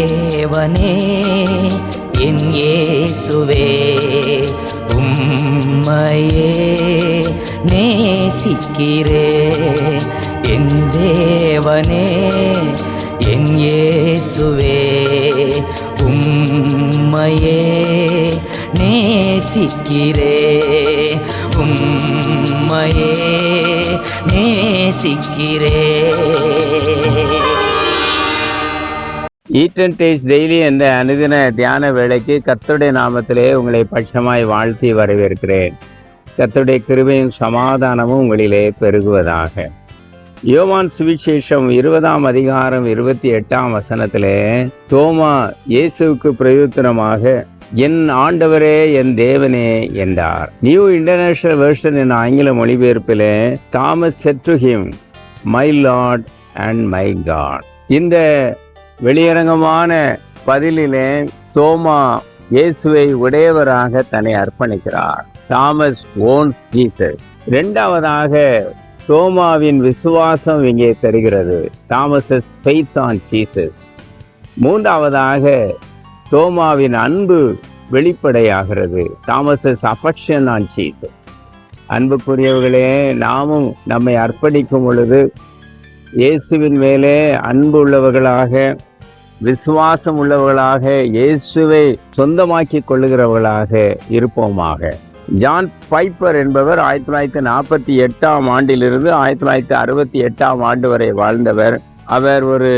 தேவனே என் இயேசுவே உம்மையே நேசிக்கிறே. என் தேவனே என் இயேசுவே உம்மையே நேசிக்கிறே. உம்மையே நேசிக்கிறே. ஈட் அண்ட் டேஸ்ட் டெய்லி என்ற அனுதின தியான வேலைக்கு கர்த்தருடைய நாமத்திலே உங்களை பட்சமாய் வாழ்த்தி வரவேற்கிறேன். கர்த்தருடைய கிருபையும் சமாதானமும் உங்களிலே பெருகுவதாக. யோவான் சுவிசேஷம் இருபதாம் அதிகாரம் இருபத்தி எட்டாம் வசனத்திலே தோமா இயேசுவுக்கு பிரயோத்தனமாக என் ஆண்டவரே என் தேவனே என்றார். நியூ இன்டர்நேஷனல் வெர்ஷன் என் ஆங்கில மொழிபெயர்ப்பிலே Thomas said to him my Lord and my God இந்த வெளியரங்கமான பதிலிலே தோமா இயேசுவை உடையவராக தன்னை அர்ப்பணிக்கிறார். தாமஸ் ஓன்ஸ் ஜீசஸ் இரண்டாவதாக தோமாவின் விசுவாசம் இங்கே தருகிறது. Thomas's faith on Jesus. மூன்றாவதாக தோமாவின் அன்பு வெளிப்படையாகிறது. Thomas's affection on Jesus. அன்புக்குரியவர்களே நாமும் நம்மை அர்ப்பணிக்கும் பொழுது இயேசுவின் மேலே அன்பு உள்ளவர்களாக விசுவாசம் உள்ளவர்களாக இயேசுவை சொந்தமாக்கி கொள்ளுகிறவர்களாக இருப்போமாக. ஜான் பைப்பர் என்பவர் ஆயிரத்தி தொள்ளாயிரத்தி நாற்பத்தி எட்டாம் ஆண்டிலிருந்து ஆயிரத்தி தொள்ளாயிரத்தி அறுபத்தி எட்டாம் ஆண்டு வரை வாழ்ந்தவர். அவர் ஒரு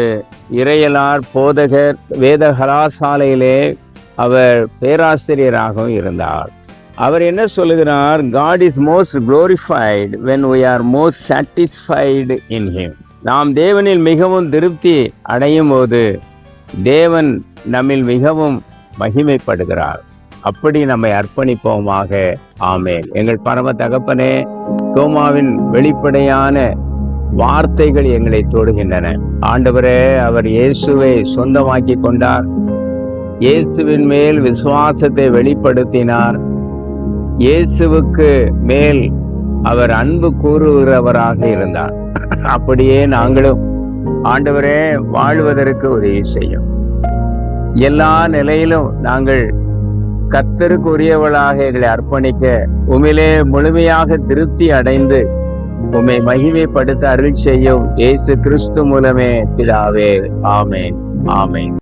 இறையலார் போதகர் வேத கலாசாலையிலே அவர் பேராசிரியராகவும் இருந்தார். அவர் என்ன சொல்லுகிறார்? God is most glorified when we are most satisfied in him நாம் தேவனில் மிகவும் திருப்தி அடையும் போது தேவன் நம்மில் மிகவும் மகிமைப்படுகிறார். அப்படி நம்மை அர்ப்பணிப்போமாக. ஆமேன். எங்கள் பரம தகப்பனே கோமாவின் வெளிப்படையான வார்த்தைகள் எங்களை தொடுகின்றன. ஆண்டவரே அவர் இயேசுவை சொந்தமாக்கி கொண்டார். இயேசுவின் மேல் விசுவாசத்தை வெளிப்படுத்தினார். இயேசுவுக்கு மேல் அவர் அன்பு கூறுகிறவராக இருந்தார். அப்படியே நாங்களும் ஆண்டவரே வாழ்வதற்கு உதவி செய்யும். எல்லா நிலையிலும் நாங்கள் கத்தருக்கு உரியவளாக எங்களை அர்ப்பணிக்க உமிலே முழுமையாக திருப்தி அடைந்து உம்மை மகிமைப்படுத்த அருள் செய்யும் இயேசு கிறிஸ்து மூலமே பிதாவே. ஆமேன். ஆமேன்.